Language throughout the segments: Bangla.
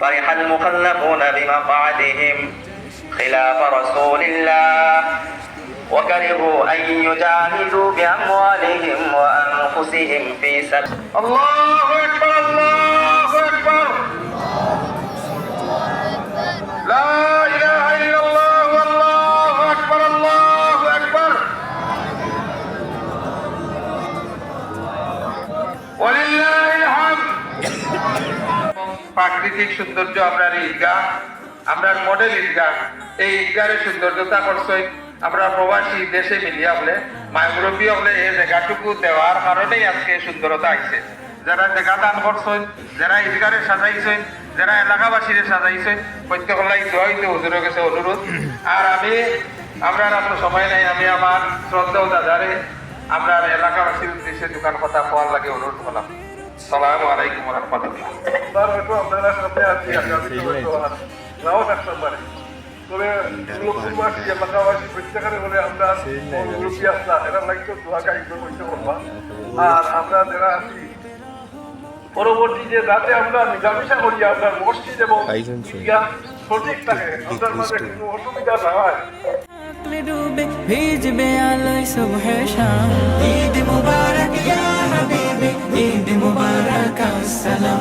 فرح المخلفون بمقعدهم خلاف رسول الله. وكرهوا أن يجاهدوا بأموالهم وأنفسهم في سبيل الله أكبر الله প্রাকৃতিক সৌন্দর্য আপনার ঈদগাহ, আমরা মডেল ঈদগাহ, এই ঈদগাহের সৌন্দর্যতা করছই আমরা প্রবাসী দেশে মিলিয়া বলে মায় মুরব্বী হলে এই জায়গাটুকু দেওয়ার কারণেই আজকে সুন্দরতা আইছে। যারা জায়গা দান করছেন, যারা ঈদগাহে সাজাইছেন, যারা এলাকাবাসীরে সাজাইছেন, প্রত্যেকলাই দোয়াইতে হুজুরের কাছে অনুরোধ। আর আমি, আমরা আপনার সময় নাই, আমি আমার শ্রদ্ধা দাদারে, আমরা এলাকাবাসীর উদ্দেশ্যে দোকান কথা পাওয়ার লাগে অনুরোধ করলাম। সালাম আলাইকুম রহমতুল্লাহ। তার হয়তো আপনারা সামনে আছি আগামী তো। হয়তো আর নাও থাকতে পারে তবে লোকবাসী এলাকাবাসী প্রত্যেকের বলে আমরা মুরব্বী আসলাম এরা লাগতো দোয়া কাহিনী করতে পারবা আর আমরা যারা আছি পরবর্তী যে রাতে আমরা মিলামিশা করি আপনার মসজিদ এবং সঠিক থাকে আপনার মাঝে কোনো অসুবিধা না হয়। ভিজবে আলোয় শাম মুবারক আসসালাম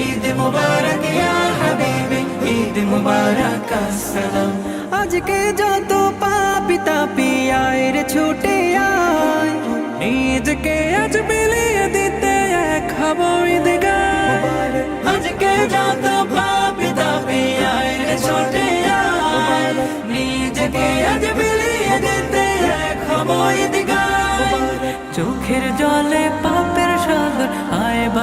ঈদ মুবারক ইয়া হাবিবি, ঈদ মুবারক আসসালাম আজকে যত পাপি তাপি আয় ছুটে আয়। নিজকে আজ বিলিয়ে দিতে এক হব ঈদগাহ। আজকে যত পাপি তাপি আয় ছুটে আয়। নিজকে আজ বিলিয়ে দিতে এক হব ঈদগাহ। চোখের জলে আয়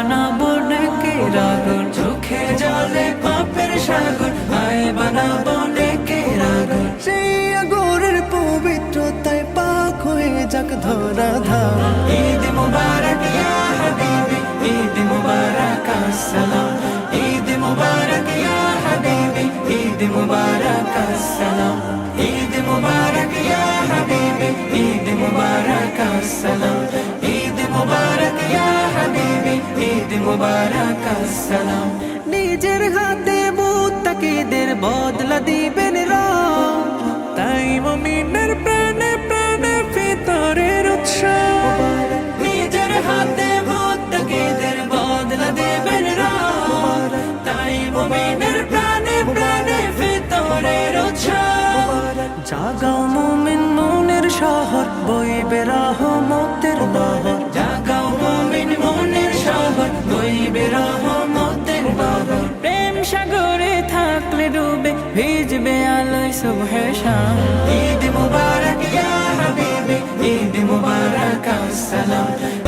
বানাবো নেকে রাগর চোখের জলে পাপের সাগর। আয় বানাবো নেকে রাগর সেই আগরের পবিত্রতায় পাক হয়ে যাক ধরা ধাম। ঈদ মুবারক ইয়া হাবিবি, ঈদ মুবারক আসসালাম। ঈদ মুবারক ইয়া হাবিবি, ঈদ মুবারক আসসালাম। ঈদ মুবারক ইয়া হাবিবি, ঈদ মুবারক আসসালাম। মুবারক আসসালাম। নিজের হাতে মুত্তাকিদের বদলা দিবেন রব। তাই মুমিনের প্রাণে প্রাণে ভিতরের উৎসব। নিজের হাতে মুত্তাকিদের বদলা দেবেন রব। তাই মুমিনের প্রাণে প্রাণে উৎসব। জাগাও মুমিন মনের শহর, বইবে সাগরে থাকলে ডুবে ভিজবে আলোয় সুবহ শাম। ঈদ মুবারক ইয়া হাবিবি, ঈদ মুবারক, আসসালাম।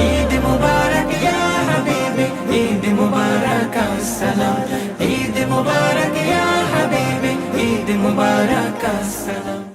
ঈদ মুবারক ইয়া হাবিবি, ঈদ মুবারক, আসসালাম। ঈদ মুবারক ইয়া হাবিবি, ঈদ মুবারক, আসসালাম।